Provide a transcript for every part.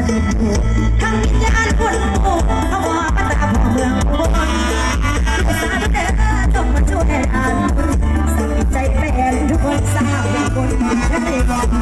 ทำกิจการคนโอ้เอตาพอเมืองโอ้ยสาธุเด้องมาช่วยอ่นสัใจแฟนทุกคนสาวคนและได้บอ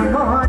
Come.